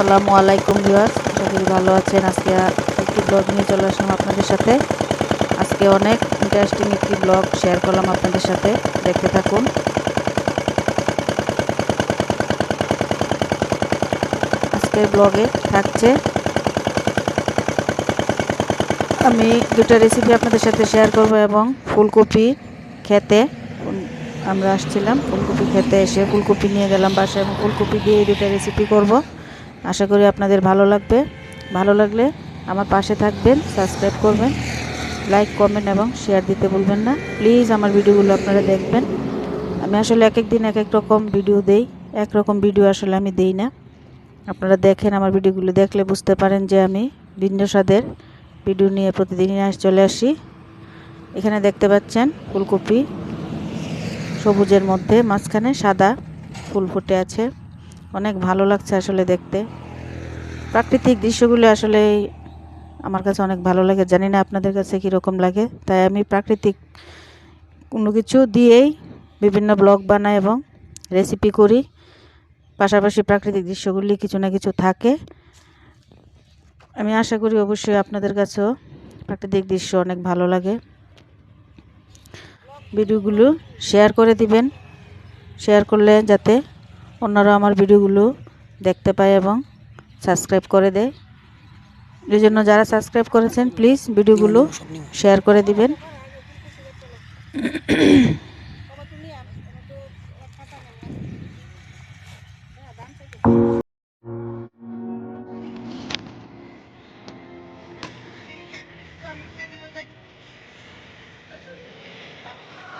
আসসালামু আলাইকুম ভিউয়ার্স, আশা ভালো আছেন। আজকে একটি ব্লগ নিয়ে চলে আসলাম আপনাদের সাথে। আজকে অনেক ইন্টারেস্টিং একটি ব্লগ শেয়ার করলাম আপনাদের সাথে। দেখতে থাকুন। আজকের ব্লগে থাকছে, আমি দুটো রেসিপি আপনাদের সাথে শেয়ার করব এবং ফুলকপি খেতে। আমরা আসছিলাম, ফুলকপি খেতে এসে ফুলকপি নিয়ে গেলাম বাসায়। এবং ফুলকপি দিয়ে দুটো রেসিপি করব। আশা করি আপনাদের ভালো লাগবে। ভালো লাগলে আমার পাশে থাকবেন, সাবস্ক্রাইব করবেন, লাইক, কমেন্ট এবং শেয়ার দিতে ভুলবেন না। প্লিজ আমার ভিডিওগুলো আপনারা দেখবেন। আমি আসলে এক এক দিন এক এক রকম ভিডিও দেই, এক রকম ভিডিও আসলে আমি দেই না। আপনারা দেখেন আমার ভিডিওগুলো দেখলে বুঝতে পারেন যে আমি ভিন্ন স্বাদের ভিডিও নিয়ে প্রতিদিনই আস, চলে আসি। এখানে দেখতে পাচ্ছেন ফুলকপি সবুজের মধ্যে, মাঝখানে সাদা ফুল ফুটে আছে। অনেক ভালো লাগছে আসলে দেখতে। প্রাকৃতিক দৃশ্যগুলো আসলে আমার কাছে অনেক ভালো লাগে, জানি না আপনাদের কাছে কীরকম লাগে। তাই আমি প্রাকৃতিক কোনো কিছু দিয়েই বিভিন্ন ব্লগ বানাই এবং রেসিপি করি। পাশাপাশি প্রাকৃতিক দৃশ্যগুলি কিছু না কিছু থাকে। আমি আশা করি অবশ্যই আপনাদের কাছেও প্রাকৃতিক দৃশ্য অনেক ভালো লাগে। ভিডিওগুলো শেয়ার করে দিবেন। শেয়ার করলে যাতে অন্যরা আমার ভিডিওগুলো দেখতে পায় এবং সাবস্ক্রাইব করে দেয়। এই জন্য যারা সাবস্ক্রাইব করেছেন প্লিজ ভিডিওগুলো শেয়ার করে দিবেন।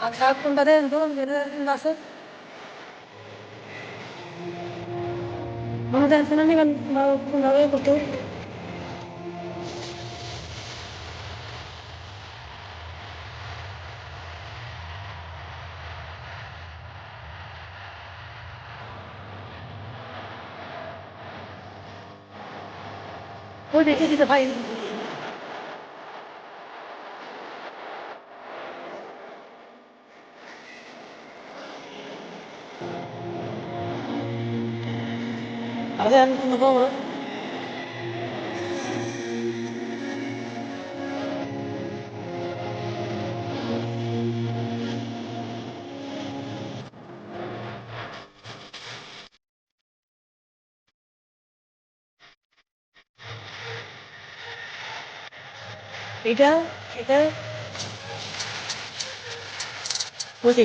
আচ্ছা Vamos a hacer una, una vez porque... Oye, ¿qué dice, país? কোনটা দেন তো যেটা আছে মনে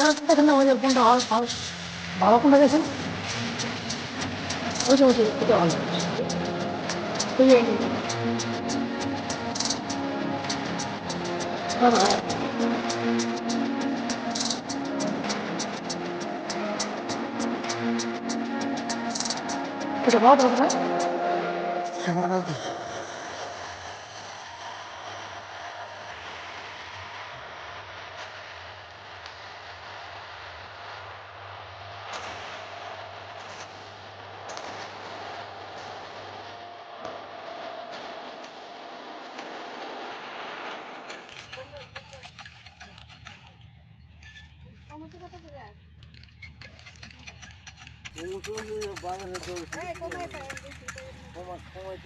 আছে না নিবেন কোনভাবে করতে ওই দেখে দিতে ভাই Ada yang mau এটা এটা বুঝে দেখেন না আমাদের কোনটা ভালো ভালো ভালো কোনটা গেছেন ওই যে ওই যে এটা ভালো ওই যে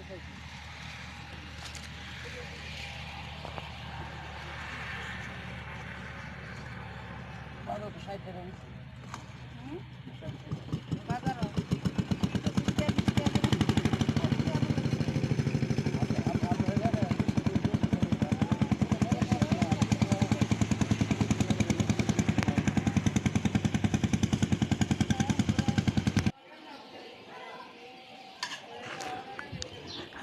দাদা এটা ভালো দাদা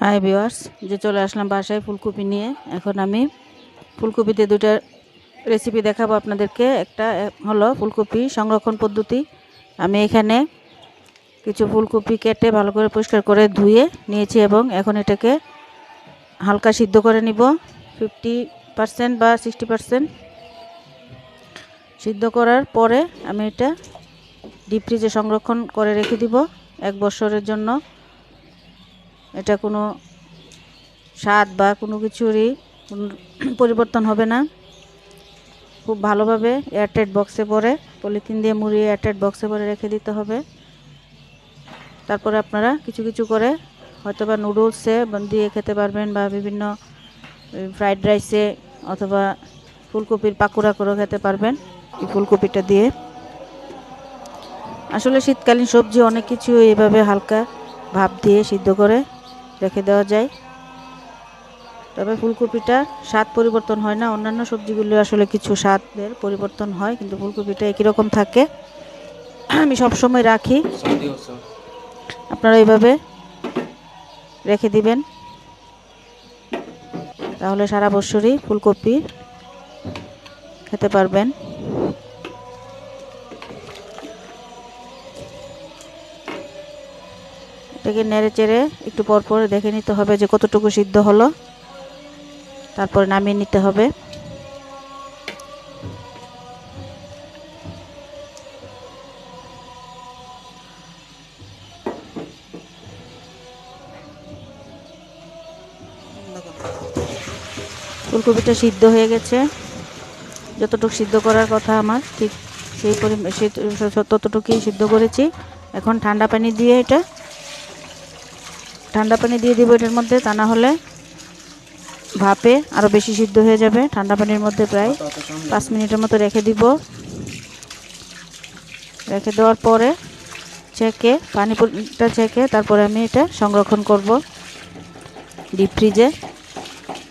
হাই ভিওয়ার্স যে চলে আসলাম বাসায় ফুলকপি নিয়ে। এখন আমি ফুলকপিতে দুটা রেসিপি দেখাবো আপনাদেরকে। একটা হলো ফুলকপি সংরক্ষণ পদ্ধতি। আমি এখানে কিছু ফুলকপি কেটে ভালো করে পরিষ্কার করে ধুয়ে নিয়েছি এবং এখন এটাকে হালকা সিদ্ধ করে নিব। ফিফটি পার্সেন্ট বা সিক্সটি পার্সেন্ট সিদ্ধ করার পরে আমি এটা ডিপ ফ্রিজে সংরক্ষণ করে রেখে দিব এক বছরের জন্য। এটা কোনো স্বাদ বা কোনো কিছুরই পরিবর্তন হবে না। খুব ভালোভাবে এয়ারটাইট বক্সে পরে পলিথিন দিয়ে মুড়িয়ে এয়ারটাইট বক্সে পরে রেখে দিতে হবে। তারপরে আপনারা কিছু কিছু করে হয়তো বা নুডলসে দিয়ে খেতে পারবেন বা বিভিন্ন ফ্রাইড রাইসে অথবা ফুলকপির পাকোড়া করেও খেতে পারবেন এই ফুলকপিটা দিয়ে। আসলে শীতকালীন সবজি অনেক কিছু এইভাবে হালকা ভাপ দিয়ে সিদ্ধ করে রেখে দেওয়া যায়। তবে ফুলকপিটা স্বাদ পরিবর্তন হয় না। অন্যান্য সবজিগুলো আসলে কিছু স্বাদের পরিবর্তন হয়, কিন্তু ফুলকপিটা একই রকম থাকে। আমি সবসময় রাখি। আপনারা এইভাবে রেখে দিবেন। তাহলে সারা বছরই ফুলকপি খেতে পারবেন। এটাকে নেড়ে চেড়ে একটু পর পর দেখে নিতে হবে যে কতটুকু সিদ্ধ হলো। তারপরে নামিয়ে নিতে হবে। ফুলকপিটা সিদ্ধ হয়ে গেছে। যতটুকু সিদ্ধ করার কথা আমার, ঠিক সেই পরিমাণ ততটুকুই সিদ্ধ করেছি। এখন ঠান্ডা পানি দিয়ে এটা ঠান্ডা পানি দিয়ে দিব এটার মধ্যে, তা না হলে ভাপে আরও বেশি সিদ্ধ হয়ে যাবে। ঠান্ডা পানির মধ্যে প্রায় পাঁচ মিনিটের মতো রেখে দিব। রেখে দেওয়ার পরে ছেঁকে, পানিটা ছেঁকে, তারপরে আমি এটা সংরক্ষণ করব ডিপ ফ্রিজে।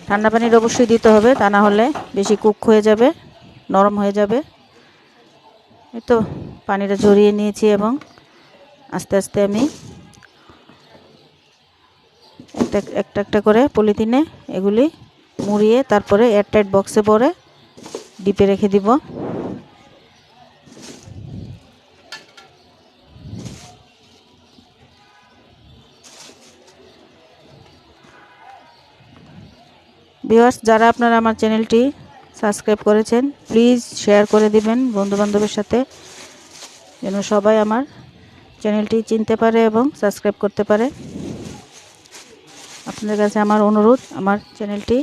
ঠান্ডা পানির অবশ্যই দিতে হবে, তা না হলে বেশি কুক হয়ে যাবে, নরম হয়ে যাবে। এই তো, পানিটা ঝরিয়ে নিয়েছি এবং আস্তে আস্তে আমি একটা একটা একটা করে পলিথিনে এগুলি মুড়িয়ে তারপরে এয়ারটাইট বক্সে পরে ডিপে রেখে দিব। ভিউয়ার্স যারা আপনারা আমার চ্যানেলটি সাবস্ক্রাইব করেছেন প্লিজ শেয়ার করে দিবেন বন্ধুবান্ধবের সাথে, যেন সবাই আমার চ্যানেলটি চিনতে পারে এবং সাবস্ক্রাইব করতে পারে। আপনাদের কাছে আমার অনুরোধ, আমার চ্যানেলটি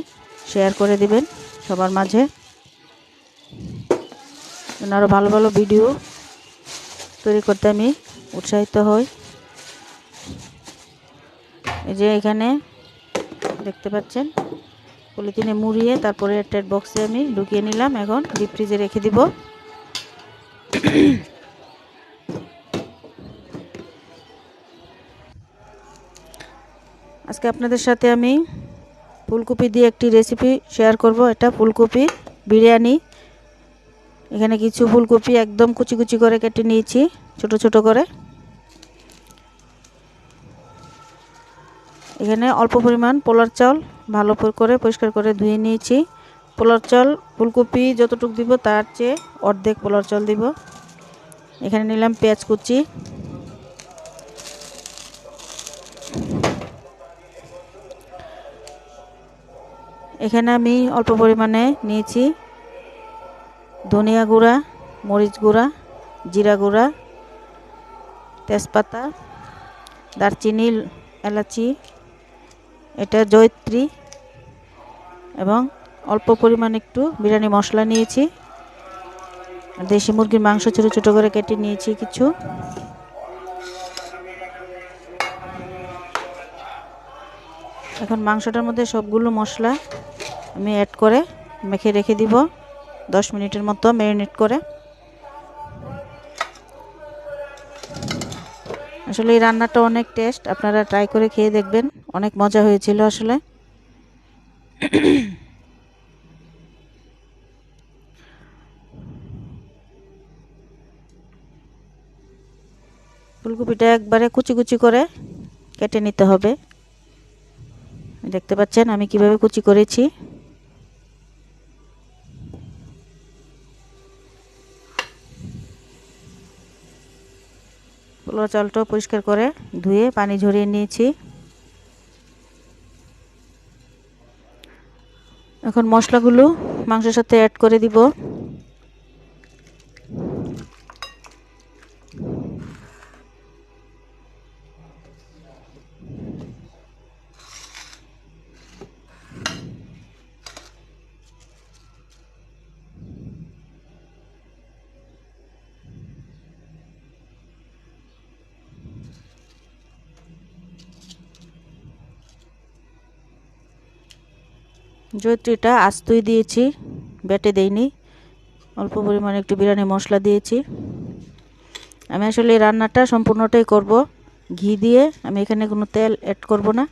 শেয়ার করে দিবেন সবার মাঝে। আরও ভালো ভালো ভিডিও তৈরি করতে আমি উৎসাহিত হই। এই যে এখানে দেখতে পাচ্ছেন, পলিথিনে মুড়িয়ে তারপরে একটা বক্সে আমি ঢুকিয়ে নিলাম। এখন ডিপ ফ্রিজে রেখে দিব। আজকে আপনাদের সাথে আমি ফুলকপি দিয়ে একটি রেসিপি শেয়ার করব। এটা ফুলকপি বিরিয়ানি। এখানে কিছু ফুলকপি একদম কুচি কুচি করে কেটে নিয়েছি, ছোট ছোট করে। এখানে অল্প পরিমাণ পোলার চাল ভালো করে পরিষ্কার করে ধুয়ে নিয়েছি। পোলার চাল ফুলকপি যতটুকু দিব তার চেয়ে অর্ধেক পোলার চাল দিব। এখানে নিলাম পেঁয়াজ কুচি। এখানে আমি অল্প পরিমাণে নিয়েছি ধনিয়া গুঁড়া, মরিচ গুঁড়া, জিরা গুঁড়া, তেজপাতা, দারচিনি, এলাচি, এটা জয়ত্রী এবং অল্প পরিমাণ একটু বিরিয়ানি মশলা নিয়েছি। দেশি মুরগির মাংস ছোটো ছোটো করে কেটে নিয়েছি কিছু। এখন মাংসটার মধ্যে সবগুলো মশলা আমি অ্যাড করে মেখে রেখে দিব। দশ মিনিটের মতো ম্যারিনেট করে। আসলে এই রান্নাটা অনেক টেস্ট আপনারা ট্রাই করে খেয়ে দেখবেন। অনেক মজা হয়েছিল আসলে। ফুলকপিটা একবারে কুচি কুচি করে কেটে নিতে হবে। দেখতে পাচ্ছেন, আমি কীভাবে কুচি করেছি? পোলাও চালটাও পরিষ্কার করে ধুয়ে পানি ঝরিয়ে নিয়েছি। এখন মশলাগুলো মাংসের সাথে অ্যাড করে দিব। জৈত্রীটা আস্তই দিয়েছি বেটে দেইনি। অল্প পরিমাণে একটু বিরিয়ানি মশলা দিয়েছি। আমি আসলে রান্নাটা সম্পূর্ণটাই করব। ঘি দিয়ে আমি এখানে কোনো তেল অ্যাড করব না।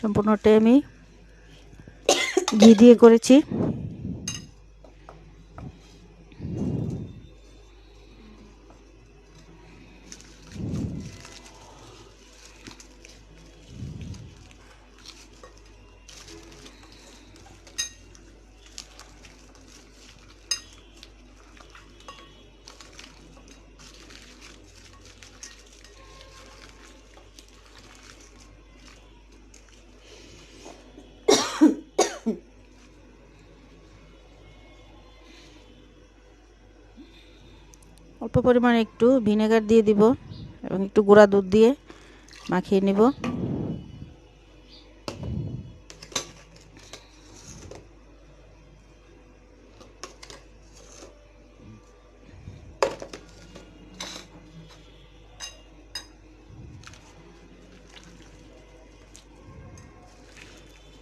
সম্পূর্ণটাই আমি ঘি দিয়ে করেছি। অল্প পরিমাণে একটু ভিনেগার দিয়ে দিব এবং একটু গুঁড়া দুধ দিয়ে মাখিয়ে নিব।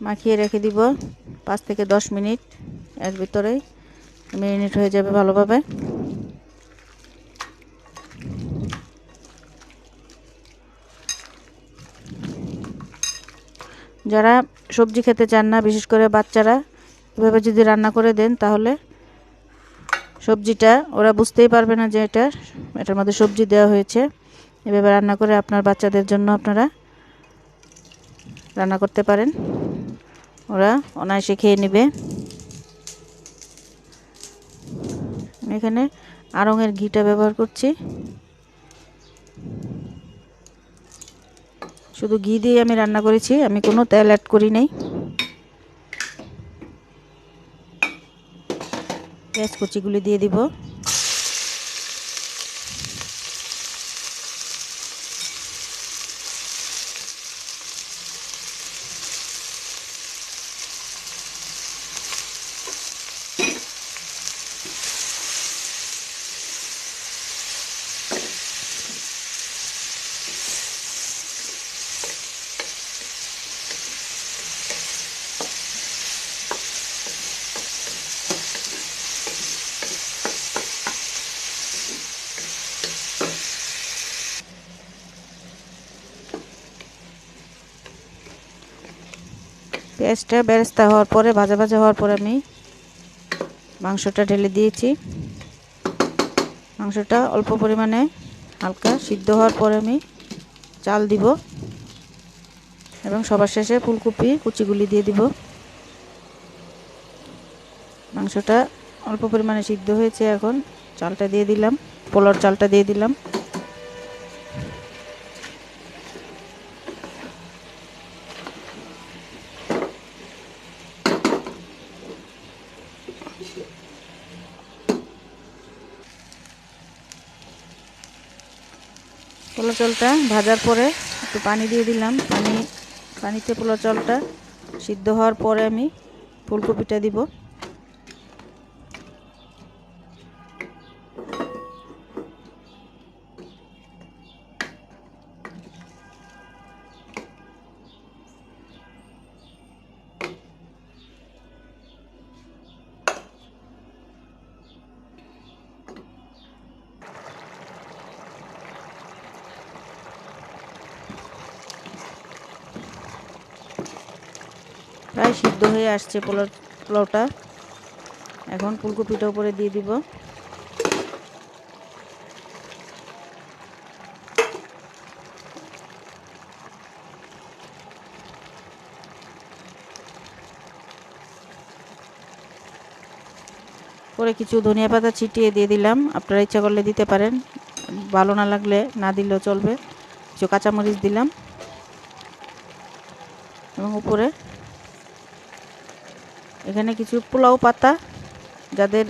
মাখিয়ে রেখে দিব পাঁচ থেকে দশ মিনিট। এর ভিতরেই মেরিনেট হয়ে যাবে ভালোভাবে। যারা সবজি খেতে চান না, বিশেষ করে বাচ্চারা, এভাবে যদি রান্না করে দেন তাহলে সবজিটা ওরা বুঝতেই পারবে না যে এটা এটার মধ্যে সবজি দেওয়া হয়েছে। এভাবে রান্না করে আপনার বাচ্চাদের জন্য আপনারা রান্না করতে পারেন। ওরা অনায়াসে খেয়ে নেবে। এখানে আড়ঙের ঘিটা ব্যবহার করছি। শুধু ঘি দিয়ে আমি রান্না করেছি, আমি কোনো তেল অ্যাড করি নাই। পেঁয়াজ কুচিগুলি দিয়ে দিব। পেঁয়াজটা বেরেস্তা হওয়ার পরে, ভাজা ভাজা হওয়ার পরে আমি মাংসটা ঢেলে দিয়েছি। মাংসটা অল্প পরিমাণে হালকা সিদ্ধ হওয়ার পরে আমি চাল দিব এবং সবার শেষে ফুলকপি, কুচিগুলি দিয়ে দিব। মাংসটা অল্প পরিমাণে সিদ্ধ হয়েছে এখন। চালটা দিয়ে দিলাম পোলার চালটা দিয়ে দিলাম। চালটা ভাজার পরে একটু পানি দিয়ে দিলাম। পানি পানিতে পোলা চলটা সিদ্ধ হওয়ার পরে আমি ফুলকপিটা দিব। প্রায় সিদ্ধ হয়ে আসছে পোলাও, পোলাওটা। এখন ফুলকপিটা উপরে দিয়ে দিব। পরে কিছু ধনিয়া পাতা ছিটিয়ে দিয়ে দিলাম। আপনারা ইচ্ছা করলে দিতে পারেন। ভালো না লাগলে না দিলেও চলবে। কিছু কাঁচামরিচ দিলাম। এবং উপরে এখানে কিছু পোলাও পাতা যাদের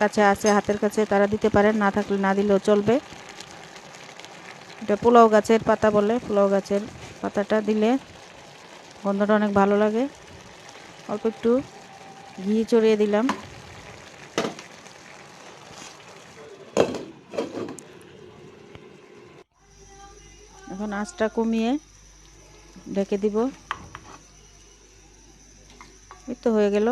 কাছে আছে, হাতের কাছে তারা দিতে পারেন, না থাকলে না দিলেও চলবে। এটা পোলাও গাছের পাতা বলে, পোলাও গাছের পাতাটা দিলে গন্ধটা অনেক ভালো লাগে। অল্প একটু ঘি চড়িয়ে দিলাম। এখন আঁচটা কমিয়ে ঢেকে দিব। এই তো হয়ে গেল।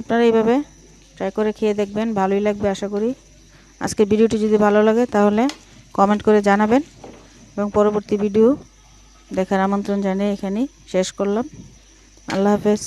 আপনারা এইভাবে ট্রাই করে খেয়ে দেখবেন, ভালোই লাগবে আশা করি। আজকের ভিডিওটি যদি ভালো লাগে তাহলে কমেন্ট করে জানাবেন এবং পরবর্তী ভিডিও দেখার আমন্ত্রণ জানিয়ে এখানেই শেষ করলাম। আল্লাহ হাফেজ।